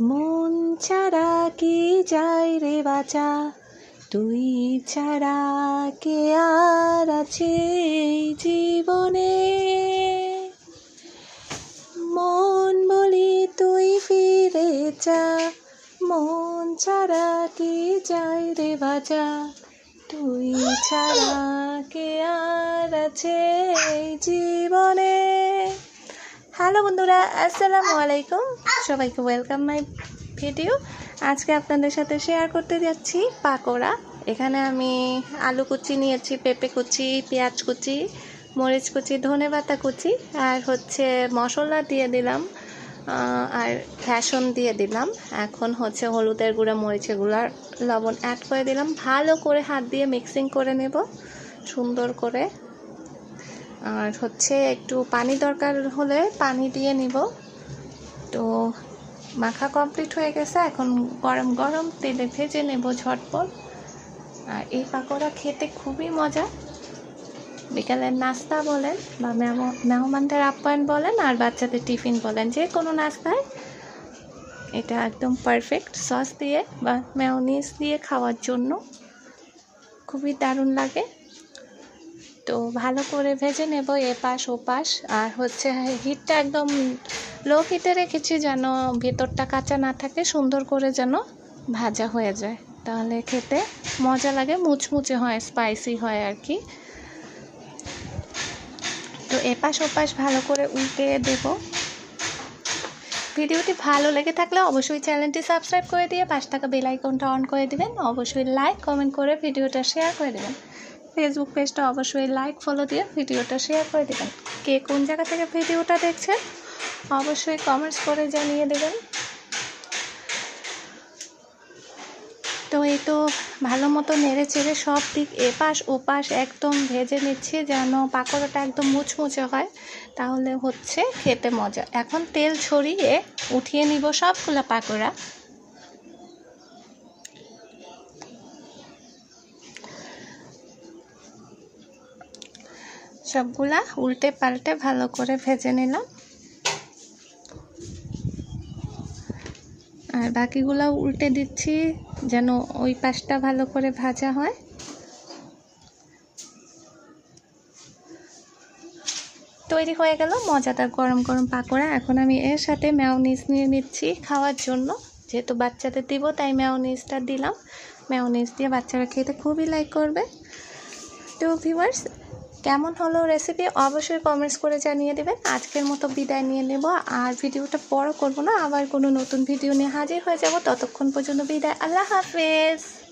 মন ছাড়া কি যায় রে বাঁচা? তুই ছাড়া কে আর আছে জীবনে? মন বলি তুই ফিরে যা। মন ছাড়া কি যায় রে বাঁচা? তুই ছাড়া কে আর আছে জীবনে? হ্যালো বন্ধুরা, আসসালামু আলাইকুম। সবাইকে ওয়েলকাম মাই ভিডিও আজকে আপনাদের সাথে শেয়ার করতে যাচ্ছি পাকোড়া। এখানে আমি আলু কুচি নিয়েছি, পেঁপে কুচি, পেঁয়াজ কুচি, মরিচ কুচি, ধনে পাতা কুচি, আর হচ্ছে মশলা দিয়ে দিলাম আর ফ্যাশন দিয়ে দিলাম। এখন হচ্ছে হলুদের গুঁড়া, মরিচের গুঁড়া লবণ অ্যাড করে দিলাম। ভালো করে হাত দিয়ে মিক্সিং করে নেব, সুন্দর করে। আর হচ্ছে একটু পানি দরকার হলে পানি দিয়ে নিব। তো মাখা কমপ্লিট হয়ে গেছে, এখন গরম গরম তেলে ভেজে নেব ঝটপট। আর এই পাকোড়া খেতে খুবই মজা। বিকালের নাস্তা বলেন বা মেহম- মেহমানদের আপ্যায়ন বলেন আর বাচ্চাদের টিফিন বলেন, যে কোনো নাস্তায় এটা একদম পারফেক্ট সস দিয়ে বা মেয়নিজ দিয়ে খাওয়ার জন্য। খুবই দারুণ লাগে। তো ভালো করে ভেজে নেব এপাশ ওপাশ। আর হচ্ছে হিটটা একদম লো হিটে রেখেছি যেন ভেতরটা কাঁচা না থাকে, সুন্দর করে যেন ভাজা হয়ে যায়। তাহলে খেতে মজা লাগে, মুচমুচে হয় স্পাইসি হয় আর কি। তো এপাশ ওপাশ ভালো করে উল্টে দেব। ভিডিওটি ভালো লেগে থাকলে অবশ্যই চ্যানেলটি সাবস্ক্রাইব করে দিয়ে পাশ থাকা বেল আইকনটা অন করে দিবেন। অবশ্যই লাইক কমেন্ট করে ভিডিওটা শেয়ার করে দেবেন। ফেসবুক পেজটা অবশ্যই লাইক ফলো দিয়ে ভিডিওটা শেয়ার করে দেবেন। কে কোন জায়গা থেকে ভিডিওটা দেখছেন, অবশ্যই কমেন্টস করে জানিয়ে দেবেন। তো এই তো ভালো মতো নেড়ে চেড়ে সব দিক এপাশ ওপাশ একদম ভেজে নিচ্ছি, যেন পাকোড়াটা একদম মুচমুচে হয়। তাহলে হচ্ছে খেতে মজা। এখন তেল ছড়িয়ে উঠিয়ে নিব সবগুলো পাকোড়া। সবগুলা উল্টে পাল্টে ভালো করে ভেজে নিলাম আর বাকিগুলো উল্টে দিচ্ছি যেন ওই পাশটা ভালো করে ভাজা হয়। তৈরি হয়ে গেল মজাদার গরম গরম পাকোড়া। এখন আমি এর সাথে ম্যাওনিজ নিয়ে নিচ্ছি খাওয়ার জন্য। যেহেতু বাচ্চাদের দিব, তাই ম্যাওনিজটা দিলাম। ম্যাওনিজ দিয়ে বাচ্চারা খেতে খুবই লাইক করবে। তো ভিউয়ার্স কেমন হলো রেসিপি অবশ্যই কমেন্টস করে জানিয়ে দেবেন। আজকের মতো বিদায় নিয়ে নেব। আর ভিডিওটা বড় করব না, আবার কোনো নতুন ভিডিও নিয়ে হাজির হয়ে যাব। ততক্ষণ পর্যন্ত বিদায়। আল্লাহ হাফেজ।